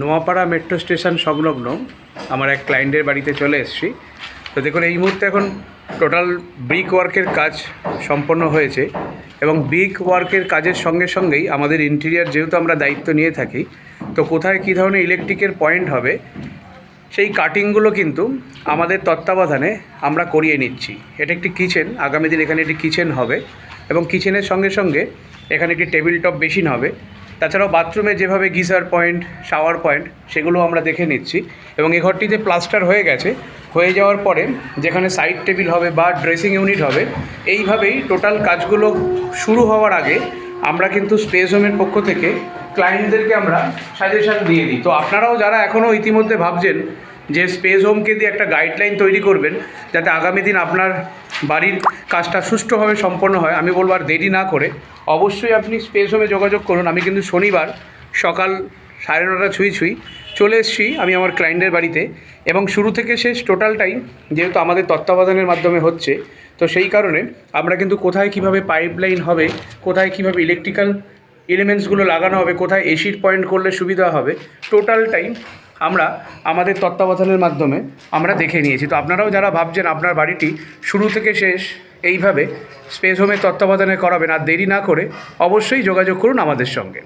Noapara metro station সংলগ্ন আমার এক ক্লায়েন্টের বাড়িতে চলে এসেছি। তো দেখুন, এই মুহূর্তে এখন টোটাল ব্রিক ওয়ার্কের কাজ সম্পন্ন হয়েছে এবং ব্রিক ওয়ার্কের কাজের সঙ্গে সঙ্গেই আমাদের ইন্টেরিয়ার যেহেতু আমরা দায়িত্ব নিয়ে থাকি, তো কোথায় কী ধরনের ইলেকট্রিকের পয়েন্ট হবে, সেই কাটিংগুলো কিন্তু আমাদের তত্ত্বাবধানে আমরা করিয়ে নিচ্ছি। এটা একটি কিচেন আগামী দিন এখানে একটি কিচেন হবে এবং কিচেনের সঙ্গে সঙ্গে এখানে একটি টেবিল টপ বেসিন হবে। তাছাড়াও বাথরুমে যেভাবে গিজার পয়েন্ট, শাওয়ার পয়েন্ট, সেগুলো আমরা দেখে নিচ্ছি। এবং এ ঘরটিতে প্লাস্টার হয়ে গেছে। হয়ে যাওয়ার পরে যেখানে সাইড টেবিল হবে বা ড্রেসিং ইউনিট হবে, এইভাবেই টোটাল কাজগুলো শুরু হওয়ার আগে আমরা কিন্তু স্পেস হোমের পক্ষ থেকে ক্লায়েন্টদেরকে আমরা সাজেশান দিয়ে দিই। তো আপনারাও যারা এখনও ইতিমধ্যে ভাবছেন যে স্পেস হোমকে দিয়ে একটা গাইডলাইন তৈরি করবেন, যাতে আগামী দিন আপনার বাড়ির কাজটা সুষ্ঠুভাবে সম্পন্ন হয়, আমি বলব আর দেরি না করে। অবশ্যই আপনি স্পেস হোমে যোগাযোগ করুন, আমি কিন্তু শনিবার সকাল সাড়ে নটা ছুঁই ছুঁই চলে এসেছি আমি আমার ক্লায়েন্টের বাড়িতে এবং শুরু থেকে শেষ টোটালটাই যেহেতু আমাদের তত্ত্বাবধানের মাধ্যমে হচ্ছে, তো সেই কারণে আমরা কিন্তু কোথায় কীভাবে পাইপলাইন হবে, কোথায় কীভাবে ইলেকট্রিক্যাল এলিমেন্টসগুলো লাগানো হবে, কোথায় এসির পয়েন্ট করলে সুবিধা হবে টোটালটাই আমরা আমাদের তত্ত্বাবধানের মাধ্যমে আমরা দেখে নিয়েছি। তো আপনারাও যারা ভাবছেন আপনার বাড়িটি শুরু থেকে শেষ এইভাবে স্পেস হোমের তত্ত্বাবধানে করাবেন আর দেরি না করে অবশ্যই যোগাযোগ করুন আমাদের সঙ্গে।